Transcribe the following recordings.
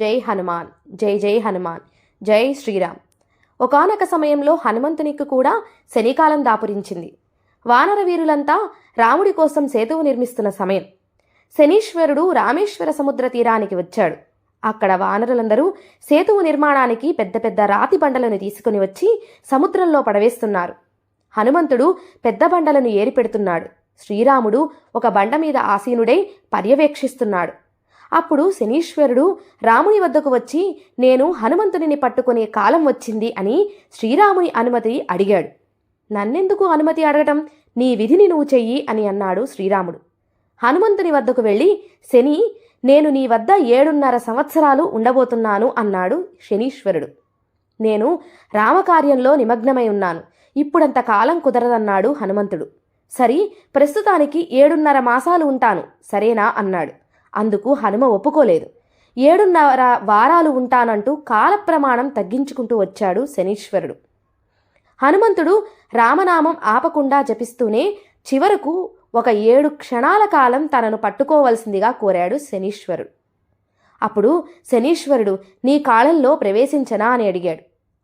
జై హనుమాన్ జై జై హనుమాన్ జై శ్రీరామ్. ఒకనొక సమయంలో హనుమంతునికి కూడా శనికాలం దాపురించింది. వానర వీరులంతా రాముడి కోసం సేతువు నిర్మిస్తున్న సమయం. శనీశ్వరుడు రామేశ్వర సముద్ర తీరానికి వచ్చాడు. అక్కడ వానరులందరూ సేతువు నిర్మాణానికి పెద్ద పెద్ద రాతి బండలను తీసుకుని వచ్చి సముద్రంలో పడవేస్తున్నారు. హనుమంతుడు పెద్ద బండలను ఏరిపెడుతున్నాడు. శ్రీరాముడు ఒక బండ మీద ఆసీనుడై పర్యవేక్షిస్తున్నాడు. అప్పుడు శనీశ్వరుడు రాముని వద్దకు వచ్చి నేను హనుమంతుడిని పట్టుకునే కాలం వచ్చింది అని శ్రీరాముని అనుమతి అడిగాడు. నన్నెందుకు అనుమతి అడగటం? నీ విధిని నువ్వు చెయ్యి అని అన్నాడు శ్రీరాముడు. హనుమంతుని వద్దకు వెళ్ళి శని నేను నీ వద్ద ఏడున్నర సంవత్సరాలు ఉండబోతున్నాను అన్నాడు శనీశ్వరుడు. నేను రామకార్యంలో నిమగ్నమై ఉన్నాను. ఇప్పుడంత కాలం కుదరదన్నాడు హనుమంతుడు. సరి ప్రస్తుతానికి ఏడున్నర మాసాలు ఉంటాను. సరేనా అన్నాడు. అందుకు హనుమ ఒప్పుకోలేదు. ఏడున్నర వారాలు ఉంటానంటూ కాలప్రమాణం తగ్గించుకుంటూ వచ్చాడు శనీశ్వరుడు. హనుమంతుడు రామనామం ఆపకుండా జపిస్తూనే చివరకు ఒక ఏడు క్షణాల కాలం తనను పట్టుకోవలసిందిగా కోరాడు శనీశ్వరుడు. అప్పుడు శనీశ్వరుడు నీ కాలంలో ప్రవేశించనా? అని అడిగాడు.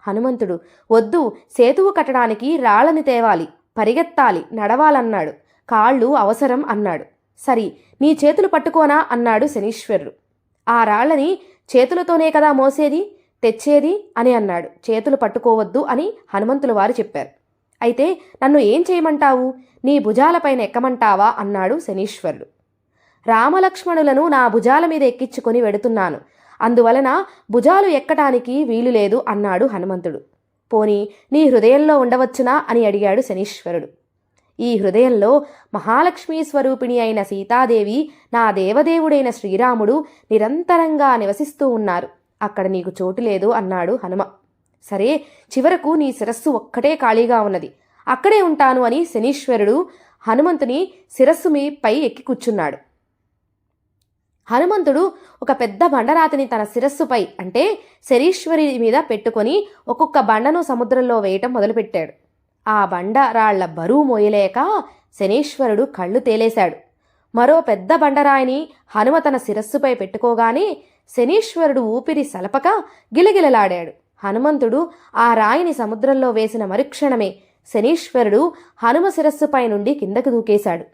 హనుమంతుడు వద్దు సేతువు కట్టడానికి రాళ్ళని తేవాలి పరిగెత్తాలి నడవాలన్నాడు. కాళ్ళు అవసరం అన్నాడు. సరి నీ చేతులు పట్టుకోనా? అన్నాడు శనీశ్వరుడు. ఆ రాళ్ళని చేతులతోనే కదా మోసేది? తెచ్చేది? అని అన్నాడు. చేతులు పట్టుకోవద్దు అని హనుమంతుల వారు చెప్పారు. అయితే నన్ను ఏం చేయమంటావు? నీ భుజాలపైన ఎక్కమంటావా? అన్నాడు శనీశ్వరుడు. రామలక్ష్మణులను నా భుజాల మీద ఎక్కించుకొని వెడుతున్నాను. అందువలన భుజాలు ఎక్కటానికి వీలు లేదు అన్నాడు హనుమంతుడు. పోని నీ హృదయంలో ఉండవచ్చునా? అని అడిగాడు శనీశ్వరుడు. ఈ హృదయంలో మహాలక్ష్మీ స్వరూపిణి అయిన సీతాదేవి నా దేవదేవుడైన శ్రీరాముడు నిరంతరంగా నివసిస్తూ ఉన్నారు. అక్కడ నీకు చోటు లేదు అన్నాడు హనుమ. సరే చివరకు నీ శిరస్సు ఒక్కటే ఖాళీగా ఉన్నది. అక్కడే ఉంటాను అని శనీశ్వరుడు హనుమంతుని శిరస్సు మీపై ఎక్కి కూర్చున్నాడు. హనుమంతుడు ఒక పెద్ద బండరాతిని తన శిరస్సుపై అంటే శరీశ్వరి మీద పెట్టుకొని ఒక్కొక్క బండను సముద్రంలో వేయటం మొదలుపెట్టాడు. ఆ బండ రాళ్ళ బరువు మోయలేక శనీశ్వరుడు కళ్ళు తేలేశాడు. మరో పెద్ద బండరాయిని హనుమ తన శిరస్సుపై పెట్టుకోగానే శనీశ్వరుడు ఊపిరి సలపక గిలగిలలాడాడు. హనుమంతుడు ఆ రాయిని సముద్రంలో వేసిన మరుక్షణమే శనీశ్వరుడు హనుమ శిరస్సుపై నుండి కిందకు దూకేశాడు.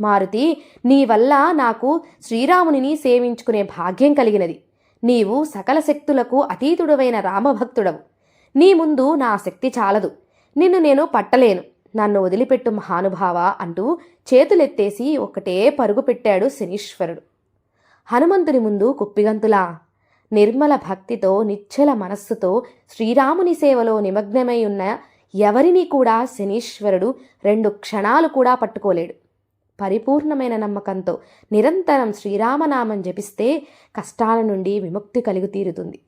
మారుతి నీ వల్ల నాకు శ్రీరామునిని సేవించుకునే భాగ్యం కలిగినది. నీవు సకల శక్తులకు అతీతుడవైన రామభక్తుడవు. నీ ముందు నా శక్తి చాలదు. నిన్ను నేను పట్టలేను. నన్ను వదిలిపెట్టు మహానుభావ అంటూ చేతులెత్తేసి ఒకటే పరుగు పెట్టాడు శనీశ్వరుడు. హనుమంతుని ముందు కుప్పిగంతులా. నిర్మల భక్తితో నిశ్చల మనస్సుతో శ్రీరాముని సేవలో నిమగ్నమై ఉన్న ఎవరిని కూడా శనీశ్వరుడు రెండు క్షణాలు కూడా పట్టుకోలేడు. పరిపూర్ణమైన నమ్మకంతో నిరంతరం శ్రీరామనామం జపిస్తే కష్టాల నుండి విముక్తి కలుగు తీరుతుంది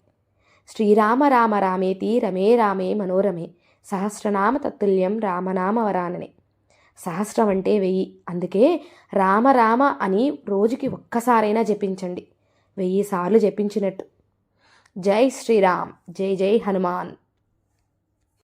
శ్రీరామ రామ రామేతి రమే రామే మనోరమే. సహస్రనామ తత్తుల్యం రామనామ వరాననే సహస్రం అంటే వెయ్యి. అందుకే రామ రామ అని రోజుకి ఒక్కసారైనా జపించండి. వెయ్యి సార్లు జపించినట్టు. జై శ్రీరామ్. జై జై హనుమాన్.